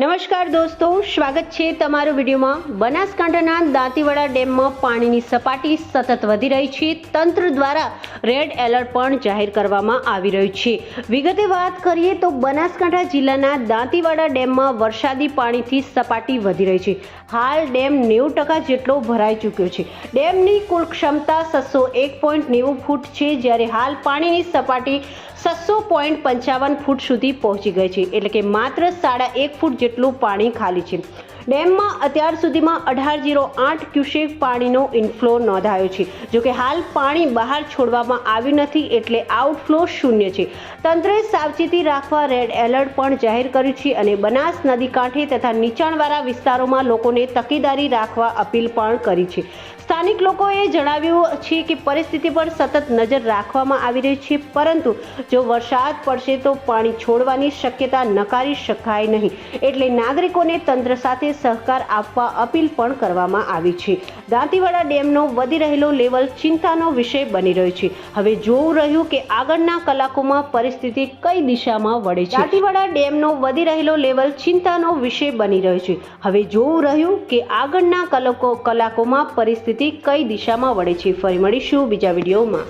નમસ્કાર દોસ્તો, સ્વાગત છે તમારું વિડીયોમાં. બનાસકાંઠાના દાંતીવાડા ડેમમાં પાણીની સપાટી સતત વધી રહી છે. તંત્ર દ્વારા રેડ એલર્ટ પણ જાહેર કરવામાં આવી રહ્યું છે. વિગતે વાત કરીએ તો બનાસકાંઠા જિલ્લાના દાંતીવાડા ડેમમાં વરસાદી પાણીથી સપાટી વધી રહી છે. હાલ ડેમ નેવું ટકા જેટલો ભરાઈ ચૂક્યો છે. ડેમની કુલ ક્ષમતા છસો એક પોઈન્ટ નેવું ફૂટ છે, જ્યારે હાલ પાણીની સપાટી છસો પોઈન્ટ પંચાવન ફૂટ સુધી પહોંચી ગઈ છે. એટલે કે માત્ર સાડા એક ફૂટ જેટલું પાણી ખાલી છે. ડેમમાં અત્યાર સુધીમાં અઢાર જીરો આઠ ક્યુસેક પાણીનો ઇનફ્લો નોંધાયો છે. જોકે હાલ પાણી બહાર છોડવામાં આવ્યું નથી એટલે આઉટફ્લો શૂન્ય છે. તંત્રે સાવચેતી રાખવા રેડ એલર્ટ પણ જાહેર કર્યું છે અને બનાસ નદી કાંઠે તથા નીચાણવાળા વિસ્તારોમાં લોકોને તકેદારી રાખવા અપીલ પણ કરી છે. સ્થાનિક લોકોએ જણાવ્યું છે કે પરિસ્થિતિ પર સતત નજર રાખવામાં આવી રહી છે, પરંતુ જો વરસાદ પડશે તો પાણી છોડવાની શક્યતા નકારી શકાય નહીં. એટલે નાગરિકોને તંત્ર સાથે સહકાર આપવા અપીલ પણ કરવામાં આવી છે. દાંતીવાડા ડેમનો વધી રહેલો લેવલ ચિંતાનો વિષય બની રહ્યો છે. હવે જોવું રહ્યું કે આગળના કલાકોમાં પરિસ્થિતિ કઈ દિશામાં વળે છે. દાંતીવાડા ડેમનો વધી રહેલો લેવલ ચિંતાનો વિષય બની રહ્યો છે. હવે જોવું રહ્યું કે આગળના કલાકો, કલાકોમાં પરિસ્થિતિ કઈ દિશામાં વળે છે. ફરી મળીશું બીજા વિડીયોમાં.